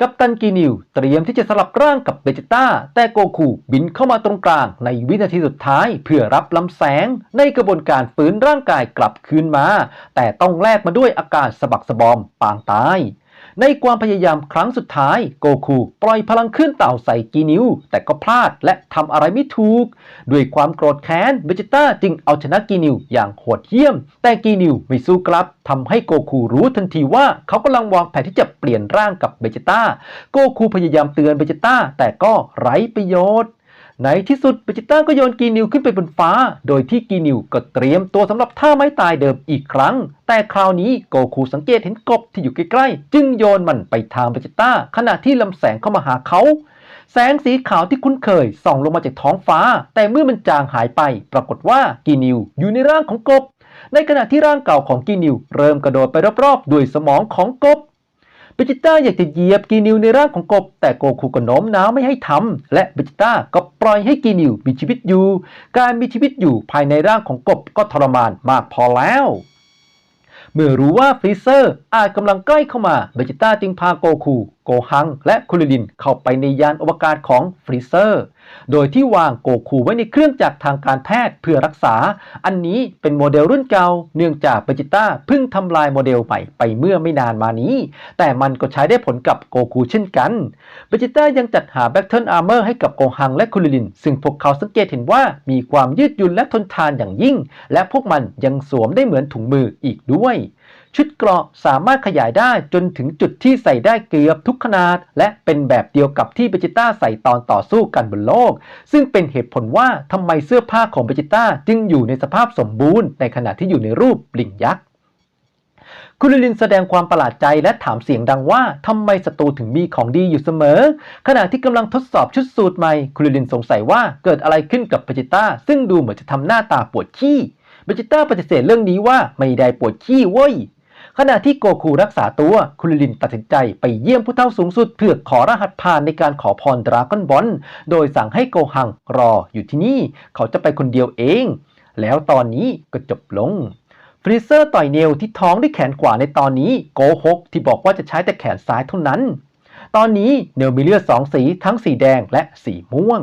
กัปตันกีนิวเตรียมที่จะสลับร่างกับเบจิต้า แต่โกคูบินเข้ามาตรงกลางในวินาทีสุดท้าย เพื่อรับลำแสงในกระบวนการฟื้นร่างกายกลับคืนมา แต่ต้องแลกมาด้วยอาการสะบักสะบอมปางตาย ในความพยายามครั้งสุดท้าย โกคูปล่อยพลังขึ้นเต่าใส่กีนิว แต่ก็พลาดและทำอะไรไม่ถูก ด้วยความโกรธแค้นเบจิต้าจึงเอาชนะกีนิวอย่างโหดเหี้ยม แต่กีนิวไม่สู้กลับทำให้โกคูรู้ทันทีว่าเขากำลังวางแผนที่จะเปลี่ยนร่างกับเบจิต้า โกคูพยายามเตือนเบจิต้าแต่ก็ไร้ประโยชน์ ในที่สุดเบจิต้าก็โยนกีนิวขึ้นไปบนฟ้า โดยที่กีนิวก็เตรียมตัวสำหรับท่าไม้ตายเดิมอีกครั้ง แต่คราวนี้โกคูสังเกตเห็นกบที่อยู่ใกล้ๆ จึงโยนมันไปทางเบจิต้าขณะที่ลำแสงเข้ามาหาเขา แสงสีขาวที่คุ้นเคยส่องลงมาจากท้องฟ้า แต่เมื่อมันจางหายไป ปรากฏว่ากีนิวอยู่ในร่างของกบ ในขณะที่ร่างเก่าของกีนิว เริ่มกระโดดไปรอบๆด้วยสมองของกบ เบจิต้าอยากจะเหยียบกีนิวในร่างของกบ แต่โกคูก็โน้มน้าวไม่ให้ทำและเบจิต้าก็ปล่อยให้กีนิวมีชีวิตอยู่ การมีชีวิตอยู่ภายในร่างของกบก็ทรมานมากพอแล้วเมื่อรู้ว่าฟรีเซอร์อาจกำลังใกล้เข้ามาเบจิต้าจึงพาโกคู โกฮัง และคุริลินเข้าไปในยานอวกาศของฟรีเซอร์ โดยที่วางโกคูไว้ในเครื่องจักรทางการแพทย์เพื่อรักษา อันนี้เป็นโมเดลรุ่นเก่า เนื่องจากเบจิต้าเพิ่งทำลายโมเดลใหม่ไปเมื่อไม่นานมานี้ แต่มันก็ใช้ได้ผลกับโกคูเช่นกันเบจิต้ายังจัดหาแบคเทิลอาร์เมอร์ให้กับโกฮังและคุริลิน ซึ่งพวกเขาสังเกตเห็นว่ามีความยืดหยุ่นและทนทานอย่างยิ่ง และพวกมันยังสวมได้เหมือนถุงมืออีกด้วยชุดเกราะสามารถขยายได้จนถึงจุดที่ใส่ได้เกือบทุกขนาด และเป็นแบบเดียวกับที่เบจิต้าใส่ตอนต่อสู้กันบนโลก ซึ่งเป็นเหตุผลว่าทำไมเสื้อผ้าของเบจิต้าจึงอยู่ในสภาพสมบูรณ์ในขณะที่อยู่ในรูปลิงยักษ์คุณลินแสดงความประหลาดใจและถามเสียงดังว่าทำไมศัตรูถึงมีของดีอยู่เสมอ ขณะที่กำลังทดสอบชุดสูตรใหม่ คุณลินสงสัยว่าเกิดอะไรขึ้นกับเบจิต้า ซึ่งดูเหมือนจะทำหน้าตาปวดขี้เบจิต้าปฏิเสธเรื่องนี้ว่าไม่ได้ปวดขี้เว้ย ขณะที่โกคูรักษาตัว คุณลินตัดสินใจไปเยี่ยมผู้เฒ่าสูงสุดเพื่อขอรหัสผ่านในการขอพรดราก้อนบอลโดยสั่งให้โกหังรออยู่ที่นี่ เขาจะไปคนเดียวเอง แล้วตอนนี้ก็จบลงฟรีเซอร์ต่อยเนลที่ท้องด้วยแขนขวาในตอนนี้โกหกที่บอกว่าจะใช้แต่แขนซ้ายเท่านั้น ตอนนี้เนลมีเลือดสองสีทั้งสีแดงและสีม่วง